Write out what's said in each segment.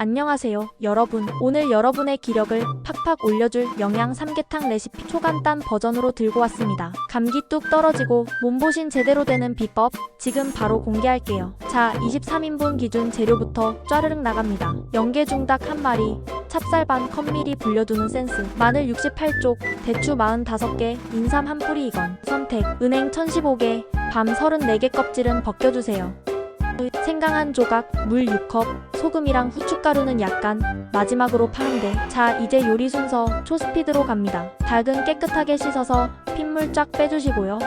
안녕하세요, 여러분. 오늘 여러분의 기력을 팍팍 올려줄 영양 삼계탕 레시피 초간단 버전으로 들고 왔습니다. 감기 뚝 떨어지고 몸보신 제대로 되는 비법 지금 바로 공개할게요. 자, 23인분 기준 재료부터 쫘르륵 나갑니다. 연계 중닭 한 마리, 찹쌀 반 컵 미리 불려두는 센스, 마늘 68쪽, 대추 45개, 인삼 한 뿌리 이건, 선택, 은행 1015개, 밤 34개 껍질은 벗겨주세요. 생강 한 조각, 물 6컵, 소금이랑 후춧가루는 약간, 마지막으로 파운데. 자, 이제 요리 순서 초스피드로 갑니다. 닭은 깨끗하게 씻어서 핏물 쫙 빼주시고요.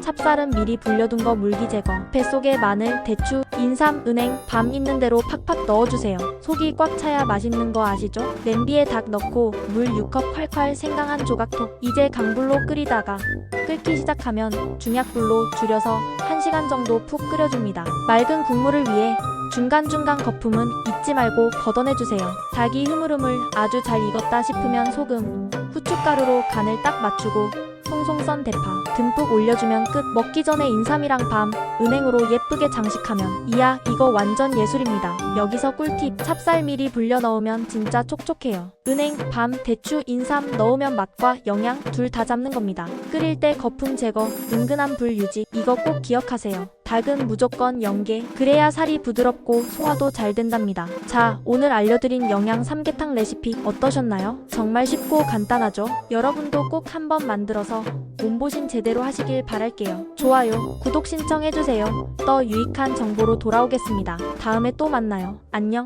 찹쌀은 미리 불려둔 거 물기 제거. 뱃속에 마늘, 대추, 인삼, 은행, 밤 있는 대로 팍팍 넣어주세요. 속이 꽉 차야 맛있는 거 아시죠? 냄비에 닭 넣고 물 6컵 콸콸 생강 한 조각 톡. 이제 강불로 끓이다가 끓기 시작하면 중약불로 줄여서 1시간 정도 푹 끓여줍니다. 맑은 국물을 위해 중간중간 거품은 잊지 말고 걷어내주세요. 닭이 흐물흐물 아주 잘 익었다 싶으면 소금, 후춧가루로 간을 딱 맞추고 송송 썬 대파 듬뿍 올려주면 끝. 먹기 전에 인삼이랑 밤, 은행으로 예쁘게 장식하면 이야 이거 완전 예술입니다. 여기서 꿀팁 찹쌀 미리 불려 넣으면 진짜 촉촉해요. 은행, 밤, 대추, 인삼 넣으면 맛과 영양 둘 다 잡는 겁니다. 끓일 때 거품 제거, 은근한 불 유지 이거 꼭 기억하세요. 닭은 무조건 연계 그래야 살이 부드럽고 소화도 잘 된답니다. 자 오늘 알려드린 영양 삼계탕 레시피 어떠셨나요? 정말 쉽고 간단하죠? 여러분도 꼭 한번 만들어서 몸보신 제대로 하시길 바랄게요. 좋아요, 구독 신청해주세요. 더 유익한 정보로 돌아오겠습니다. 다음에 또 만나요. 안녕.